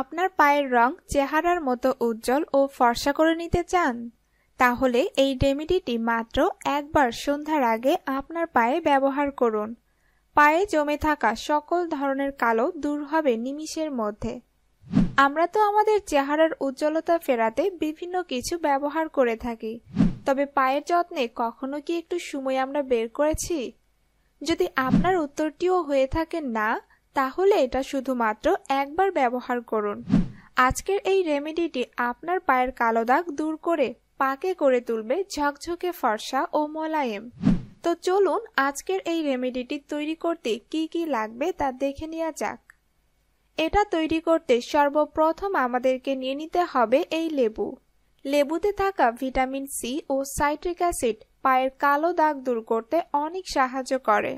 আপনার পায়ের রং চেহারার মতো উজ্জ্বল ও ফর্সা করে নিতে চান, তাহলে এই রেমেডিটি মাত্র একবার সন্ধ্যার আগে আপনার পায়ে ব্যবহার করুন। পায়ে জমে থাকা সকল ধরনের কালো দূর হবে নিমিষের মধ্যে। আমরা তো আমাদের চেহারার উজ্জ্বলতা ফেরাতে বিভিন্ন কিছু ব্যবহার করে থাকি, তবে পায়ের যত্নে কখনো কি একটু সময় আমরা বের করেছি? যদি আপনার উত্তরটিও হয়ে থাকে না তাহলে এটা শুধুমাত্র একবার ব্যবহার করুন। আজকের এই রেমেডিটি আপনার পায়ের কালো দাগ দূর করে পাকে করে তুলবে ঝকঝকে ফর্সা ও মোলায়েম। তো চলুন আজকের এই রেমেডিটি তৈরি করতে কি কি লাগবে তা দেখে নেওয়া যাক। এটা তৈরি করতে সর্বপ্রথম আমাদেরকে নিয়ে নিতে হবে এই লেবু। লেবুতে থাকা ভিটামিন সি ও সাইট্রিক অ্যাসিড পায়ের কালো দাগ দূর করতে অনেক সাহায্য করে।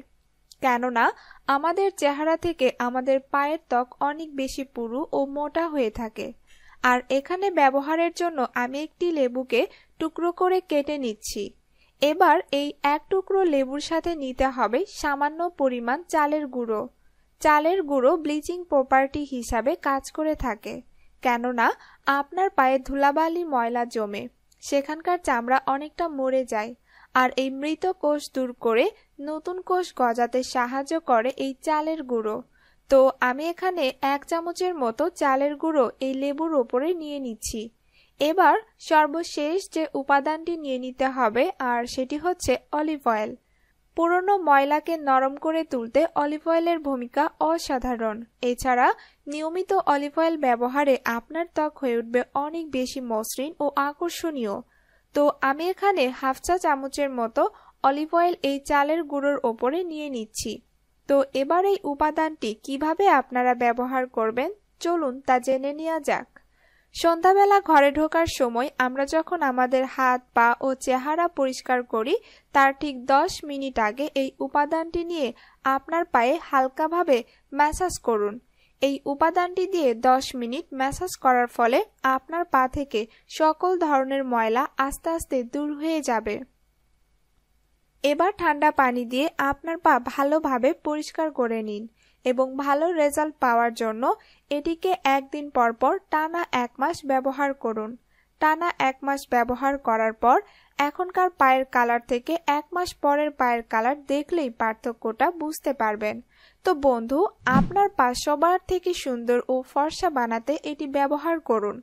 কেননা আমাদের চেহারা থেকে আমাদের পায়ের ত্বক অনেক বেশি পুরু ও মোটা হয়ে থাকে। আর এখানে ব্যবহারের জন্য আমি একটি লেবুকে টুকরো করে কেটে নিচ্ছি। এবার এই এক টুকরো লেবুর সাথে নিতে হবে সামান্য পরিমাণ চালের গুঁড়ো। চালের গুঁড়ো ব্লিচিং প্রপার্টি হিসাবে কাজ করে থাকে। কেননা আপনার পায়ে ধুলাবালি ময়লা জমে, সেখানকার চামড়া অনেকটা মরে যায়। আর এই মৃত কোষ দূর করে নতুন কোষ গজাতে সাহায্য করে এই চালের গুঁড়ো। তো আমি এখানে এক চামচের মতো চালের গুঁড়ো এই লেবুর ওপরে নিয়ে নিচ্ছি। এবার সর্বশেষ যে উপাদানটি নিয়ে নিতে হবে, আর সেটি হচ্ছে অলিভ অয়েল। পুরনো ময়লাকে নরম করে তুলতে অলিভ অয়েলের ভূমিকা অসাধারণ। এছাড়া নিয়মিত অলিভ অয়েল ব্যবহারে আপনার ত্বক হয়ে উঠবে অনেক বেশি মসৃণ ও আকর্ষণীয়। তো আমি এখানে হাফ চা চামচের মতো অলিভ অয়েল এই চালের গুঁড়োর ওপরে নিয়ে নিচ্ছি। তো এবার এই উপাদানটি কীভাবে আপনারা ব্যবহার করবেন, চলুন তা জেনে নেওয়া যাক। সন্ধ্যাবেলা ঘরে ঢোকার সময় আমরা যখন আমাদের হাত, পা ও চেহারা পরিষ্কার করি, তার ঠিক দশ মিনিট আগে এই উপাদানটি নিয়ে আপনার পায়ে হালকাভাবে ম্যাসাজ করুন। এই উপাদানটি দিয়ে দশ মিনিট ম্যাসাজ করার ফলে আপনার পা থেকে সকল ধরনের ময়লা আস্তে আস্তে দূর হয়ে যাবে। এবার ঠান্ডা পানি দিয়ে আপনার পা ভালোভাবে পরিষ্কার করে নিন এবং ভালো রেজাল্ট পাওয়ার জন্য এটিকে একদিন পর পর টানা এক মাস ব্যবহার করুন। টানা এক মাস ব্যবহার করার পর এখনকার পায়ের কালার থেকে এক মাস পরের পায়ের কালার দেখলেই পার্থক্যটা বুঝতে পারবেন। তো বন্ধু, আপনার পা সবার থেকে সুন্দর ও ফর্সা বানাতে এটি ব্যবহার করুন।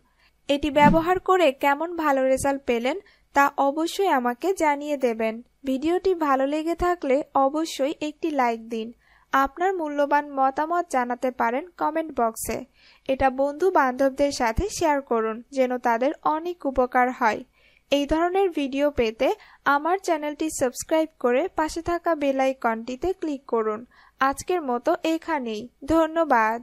এটি ব্যবহার করে কেমন ভালো রেজাল্ট পেলেন তা অবশ্যই আমাকে জানিয়ে দেবেন। ভিডিওটি ভালো লেগে থাকলে অবশ্যই একটি লাইক দিন। আপনার মূল্যবান মতামত জানাতে পারেন কমেন্ট বক্সে। এটা বন্ধু বান্ধবদের সাথে শেয়ার করুন যেন তাদের অনেক উপকার হয়। এই ধরনের ভিডিও পেতে আমার চ্যানেলটি সাবস্ক্রাইব করে পাশে থাকা বেল আইকনটিতে ক্লিক করুন। আজকের মতো এখানেই। ধন্যবাদ।